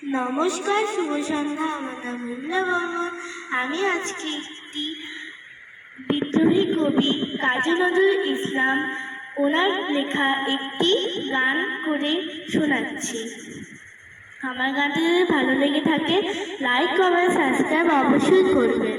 নমস্কার, শুভ সন্ধ্যা, আমার নাম বিমলা বর্মন। আমি আজকে একটি বিদ্রোহী কবি কাজী নজরুল ইসলাম ওনার লেখা একটি গান করে শোনাচ্ছি। আমার গানটি যদি ভালো লেগে থাকে লাইক কমেন্ট সাবস্ক্রাইব অবশ্যই করবেন।